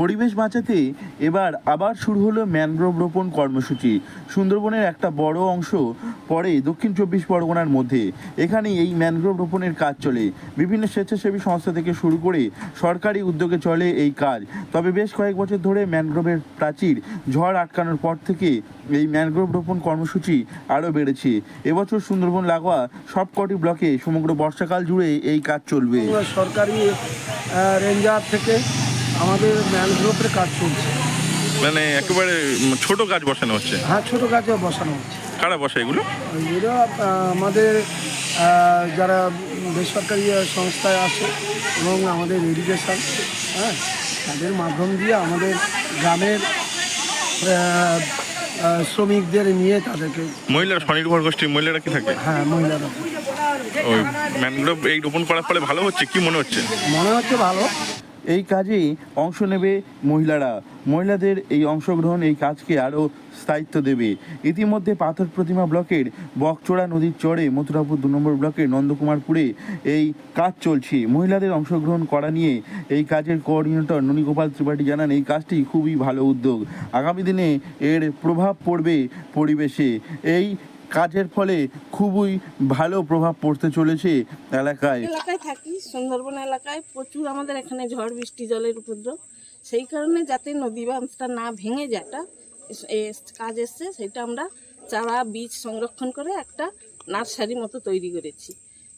পরিবেশ বাঁচাতে এবার আবার শুরু হলো ম্যানগ্রোভ রোপণ কর্মসূচি। সুন্দরবনের একটা বড় অংশ পড়ে দক্ষিণ চব্বিশ পরগনার মধ্যে। এখানে এই ম্যানগ্রোভ রোপণের কাজ চলে। বিভিন্ন স্বেচ্ছাসেবী সংস্থা থেকে শুরু করে সরকারি উদ্যোগে চলে এই কাজ। তবে বেশ কয়েক বছর ধরে ম্যানগ্রোভের প্রাচীর ঝড় আটকানোর পর থেকে এই ম্যানগ্রোভ রোপণ কর্মসূচি আরও বেড়েছে। এবছর সুন্দরবন লাগোয়া সবকটি ব্লকে সমগ্র বর্ষাকাল জুড়ে এই কাজ চলবে। সরকারি রেঞ্জার থেকে আমাদের ম্যানগ্রোভের কাজ চলছে। মানে একেবারে ছোট গাছ বসানো হচ্ছে? হ্যাঁ ছোটো গাছও বসানো হচ্ছে। কারা বসে এগুলো? এরা আমাদের যারা বেসরকারি সংস্থায় আছে এবং আমাদের এডুকেশন হ্যাঁ তাদের মাধ্যম দিয়ে আমাদের গ্রামের শ্রমিকদের নিয়ে তাদেরকে মহিলারা স্বনির্ভর গোষ্ঠীর মহিলারা কি থাকে? হ্যাঁ মহিলারা। ওই ম্যানগ্রোভ এই রোপণ করার ফলে ভালো হচ্ছে? কি মনে হচ্ছে? মনে হচ্ছে ভালো। এই কাজে অংশ নেবে মহিলারা। মহিলাদের এই অংশগ্রহণ, এই কাজকে আরও স্থায়িত্ব দেবে। ইতিমধ্যে পাথর প্রতিমা ব্লকের বকচোড়া নদীর চরে মথুরাপুর দু নম্বর ব্লকের নন্দকুমারপুরে এই কাজ চলছে। মহিলাদের অংশগ্রহণ করা নিয়ে এই কাজের কোঅর্ডিনেটর ননীগোপাল ত্রিপাঠী জানান, এই কাজটি খুবই ভালো উদ্যোগ। আগামী দিনে এর প্রভাব পড়বে পরিবেশে। এই কাজের ফলে খুবই ভালো প্রভাব পড়তে চলেছে এলাকায়। এলাকায় থাকি, সুন্দরবন এলাকায়। প্রচুর আমাদের এখানে ঝড়, বৃষ্টি, জলের উপদ্রব। সেই কারণে যাতে নদী বাঁধটা না ভেঙে যায়টা কাজ এসছে, সেটা আমরা চারা, বীজ সংরক্ষণ করে একটা নার্সারি মতো তৈরি করেছি।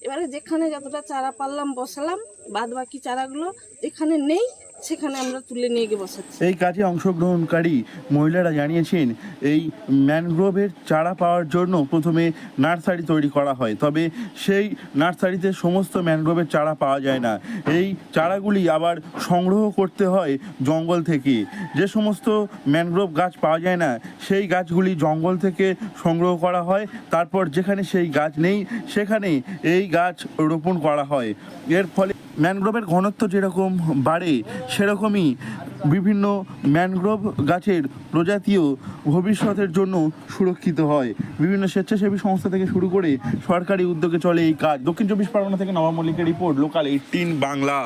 এবারে যেখানে যতটা চারা পারলাম, বসালাম বাদ বাকি চারাগুলো যেখানে নেই সেখানে আমরা তুলে নিয়ে গিয়ে বসাচ্ছি। এই কাজে অংশগ্রহণকারী মহিলারা জানিয়েছেন, এই ম্যানগ্রোভের চারা পাওয়ার জন্য প্রথমে নার্সারি তৈরি করা হয়, তবে সেই নার্সারিতে সমস্ত ম্যানগ্রোভের চারা পাওয়া যায় না। এই চারাগুলি আবার সংগ্রহ করতে হয় জঙ্গল থেকে। যে সমস্ত ম্যানগ্রোভ গাছ পাওয়া যায় না, সেই গাছগুলি জঙ্গল থেকে সংগ্রহ করা হয়। তারপর যেখানে সেই গাছ নেই, সেখানে এই গাছ রোপণ করা হয়। এর ফলে ম্যানগ্রোভের ঘনত্ব যেরকম বাড়ে, সেরকমই বিভিন্ন ম্যানগ্রোভ গাছের প্রজাতিও ভবিষ্যতের জন্য সুরক্ষিত হয়। বিভিন্ন স্বেচ্ছাসেবী সংস্থা থেকে শুরু করে সরকারি উদ্যোগে চলে এই কাজ। দক্ষিণ চব্বিশ পরগনা থেকে নবাব মল্লিকের রিপোর্ট লোকাল এইটিন বাংলা